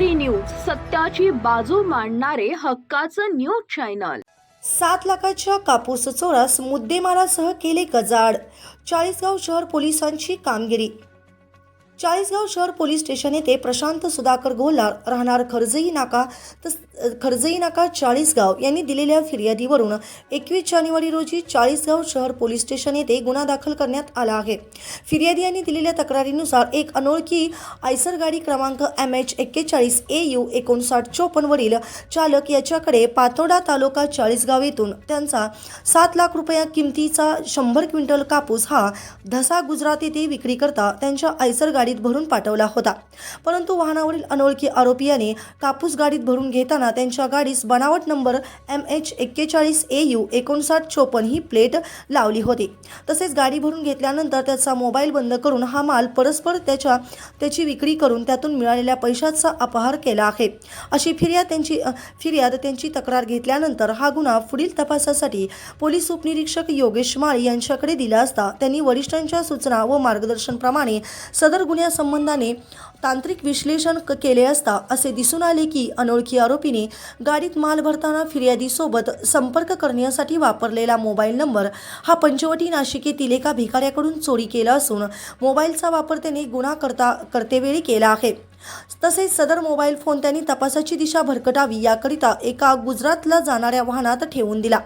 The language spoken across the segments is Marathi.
रात्री न्यूज सत्याची बाजू मांडणारे हक्काचं न्यूज चॅनल सात लाखाच्या कापूस चोरास मुद्देमालासह केले गजाड चाळीसगाव शहर पोलिसांची कामगिरी चाळीसगाव शहर पोलीस स्टेशन येथे प्रशांत सुधाकर गोलार राहणार खर्जई नाका तस खर्जई नाका चाळीसगाव यांनी दिलेल्या फिर्यादीवरून एकवीस जानेवारी रोजी चाळीसगाव शहर पोलीस स्टेशन येथे गुन्हा दाखल करण्यात आला आहे. फिर्यादी यांनी दिलेल्या तक्रारीनुसार एक अनोळखी आयसर गाडी क्रमांक एम एच एक्केचाळीस ए यू एकोणसाठ चोपन्नवरील चालक याच्याकडे पातोडा तालुका चाळीसगाव येथून त्यांचा सात लाख रुपया किमतीचा शंभर क्विंटल कापूस हा धसा गुजरात येथे विक्रीकरता त्यांच्या आयसर गाडीत भरून पाठवला होता. परंतु वाहनावरील अनोळखी आरोपी याने कापूस गाडीत भरून घेताना त्यांच्या गाडीस बनावट नंबर एम एच एक्केचाळीस ए यू एकोणसाठ चोपन्न ही प्लेट लावली होती. तसेच गाडी भरून घेतल्यानंतर त्याचा मोबाईल बंद करून हा माल परस्पर त्याच्या त्याची विक्री करून त्यातून मिळालेल्या पैशाचा अपहार केला आहे. अशी फिर्याद त्यांची फिर्याद त्यांची तक्रार घेतल्यानंतर हा गुन्हा पुढील तपासासाठी पोलीस उपनिरीक्षक योगेश माळी यांच्याकडे दिला असता त्यांनी वरिष्ठांच्या सूचना व मार्गदर्शनप्रमाणे सदर संबंधाने तांत्रिक विश्लेषण क- केले असता असे दिसून आले की अनोळखी आरोपीने गाडीत माल भरताना फिर्यादीसोबत संपर्क करण्यासाठी वापरलेला मोबाईल नंबर हा पंचवटी नाशिक येथील एका भिकाऱ्याकडून चोरी केला असून मोबाईलचा वापर त्याने गुन्हा करता करतेवेळी केला आहे. तसेच सदर मोबाईल फोन त्यांनी तपासाची दिशा भरकटावी याकरिता एका गुजरातला जाणाऱ्या वाहनात ठेवून दिला.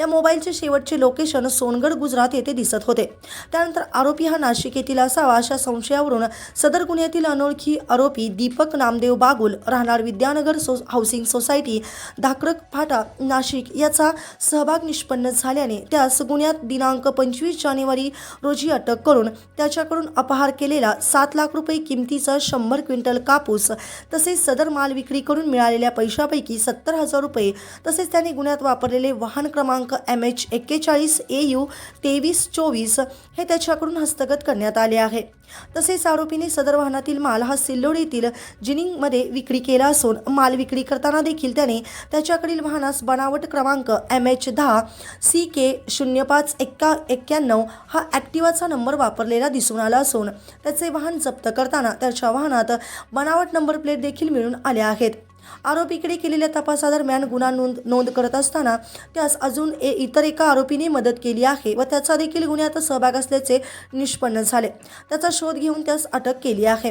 या मोबाईलचे शेवटचे लोकेशन सोनगड गुजरात येथे दिसत होते. त्यानंतर आरोपी हा नाशिक येथील असावा अशा संशयावरून सदर गुन्ह्यातील अनोळखी आरोपी दीपक नामदेव बागुल राहणार विद्यानगर सो हाऊसिंग सोसायटी धाकरक फाटा नाशिक याचा सहभाग निष्पन्न झाल्याने त्यास गुन्ह्यात दिनांक पंचवीस जानेवारी रोजी अटक करून त्याच्याकडून अपहार केलेला सात लाख रुपये किमतीचा शंभर क्विंटल कापूस तसेच सदर माल विक्री करून मिळालेल्या पैशापैकी सत्तर हजार रुपये तसेच त्याने गुन्ह्यात वापरलेले वाहन क्रमांक क्रमांक एम एच एक्केचाळीस ए यू तेवीस चोवीस हे त्याच्याकडून हस्तगत करण्यात आले आहे. तसेच आरोपीने सदर वाहनातील माल हा सिल्लोड येथील जिनिंगमध्ये विक्री केला असून माल विक्री करताना देखील त्याने त्याच्याकडील वाहनास बनावट क्रमांक एम एच दहा सी के शून्य पाच एक्का एक्क्याण्णव हा ॲक्टिवाचा नंबर वापरलेला दिसून आला असून त्याचे वाहन जप्त करताना त्याच्या वाहनात बनावट नंबर प्लेट देखील मिळून आल्या आहेत. आरोपीकडे केलेल्या तपासादरम्यान गुन्हा नोंद नोंद करत असताना त्यास अजून ए इतर एका आरोपीने मदत केली आहे व त्याचा देखील गुन्ह्यात सहभाग असल्याचे निष्पन्न झाले. त्याचा शोध घेऊन त्यास अटक केली आहे.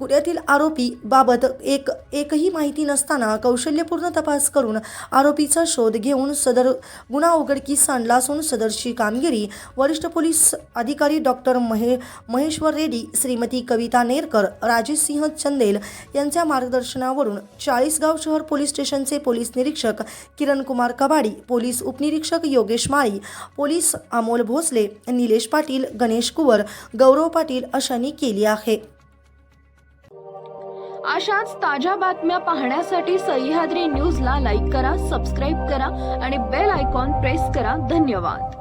गुन्ह्यातील आरोपी बाबत एक एकही माहिती नसताना कौशल्यपूर्ण तपास करून आरोपीचा शोध घेऊन सदर गुन्हा उघडकीस आणला असून सदरची कामगिरी वरिष्ठ पोलीस अधिकारी डॉक्टर महे महेश्वर रेड्डी श्रीमती कविता नेरकर राजेश सिंह चंदेल यांच्या मार्गदर्शनावरून चाळीस चाळीसगाव शहर पोलीस स्टेशनचे पोलीस निरीक्षक किरण कुमार कबाडी पोलीस उपनिरीक्षक योगेश माळी पोलीस अमोल भोसले निलेश पाटील गणेश कुवर गौरव पाटील अशांनी केली आहे. अशाच ताज्या बातम्या पाहण्यासाठी सह्याद्री न्यूजला लाईक करा सबस्क्राईब करा आणि बेल आयकॉन प्रेस करा. धन्यवाद.